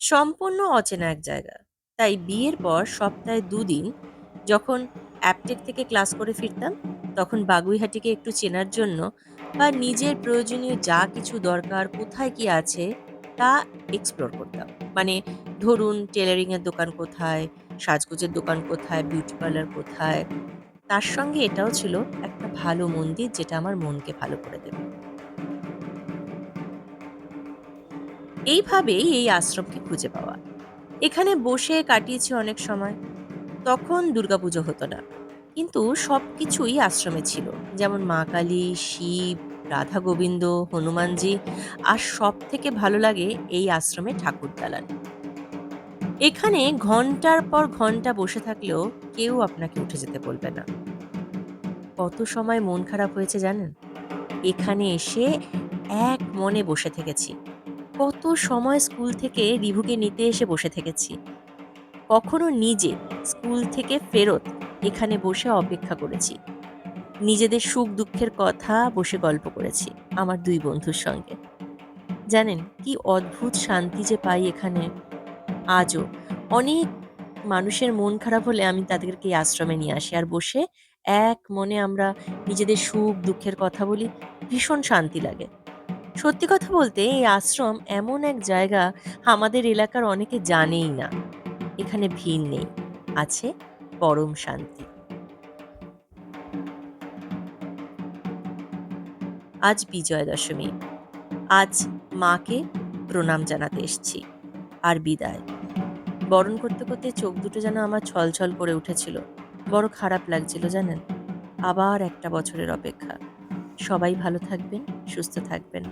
সম্পূর্ণ অচেনা এক জায়গা। তাই বিয়ের পর সপ্তাহে দুদিন যখন অ্যাপটেক থেকে ক্লাস করে ফিরতাম, তখন বাগুইহাটিকে একটু চেনার জন্য বা নিজের প্রয়োজনীয় যা কিছু দরকার, কোথায় কি আছে তা এক্সপ্লোর করতাম। মানে ধরুন টেলারিংয়ের দোকান কোথায়, সাজগোজের দোকান কোথায়, বিউটি পার্লার কোথায়। তার সঙ্গে এটাও ছিল একটা ভালো মন্দির যেটা আমার মনকে ভালো করে দেবে। এইভাবেই এই আশ্রমকে খুঁজে পাওয়া। এখানে বসে কাটিয়েছি অনেক সময়। তখন দুর্গাপুজো হতো না। কিন্তু সব কিছুই আশ্রমে ছিল। যেমন মা কালী, শিব, রাধা গোবিন্দ, হনুমানজি আর সব থেকে ভালো লাগে এই আশ্রমে ঠাকুর দালান। এখানে ঘণ্টার পর ঘণ্টা বসে থাকলেও কেউ আপনাকে উঠে যেতে বলবে না। কত সময় মন খারাপ হয়েছে জানেন? এখানে এসে এক মনে বসে থেকেছি। কত সময় স্কুল থেকে রিভুকে নিতে এসে বসে থেকেছি। কখনো নিজে স্কুল থেকে ফেরত এখানে বসে অপেক্ষা করেছি। নিজেদের সুখ-দুঃখের কথা বসে গল্প করেছি আমার দুই বন্ধুর সঙ্গে। জানেন কি অদ্ভুত শান্তি যে পাই এখানে আজও। অনেক মানুষের মন খারাপ হলে আমি তাদেরকে এই আশ্রমে নিয়ে আসি। আর বসে এক মনে আমরা নিজেদের সুখ-দুঃখের কথা বলি। ভীষণ শান্তি লাগে। সত্যি কথা বলতে এই আশ্রম এমন এক জায়গা আমাদের এলাকার অনেকে জানেই না। এখানে ভিড় নেই। আছে পরম শান্তি। আজ বিজয়া দশমী। আজ মাকে প্রণাম জানাতে এসছি। আর বিদায়। বরণ করতে, করতে চোখ দুটো যেন আমার ছলছল করে উঠেছিল। বড় খারাপ লাগছিল জানেন? আবার একটা বছরের অপেক্ষা। সবাই ভালো থাকবেন, সুস্থ থাকবেন।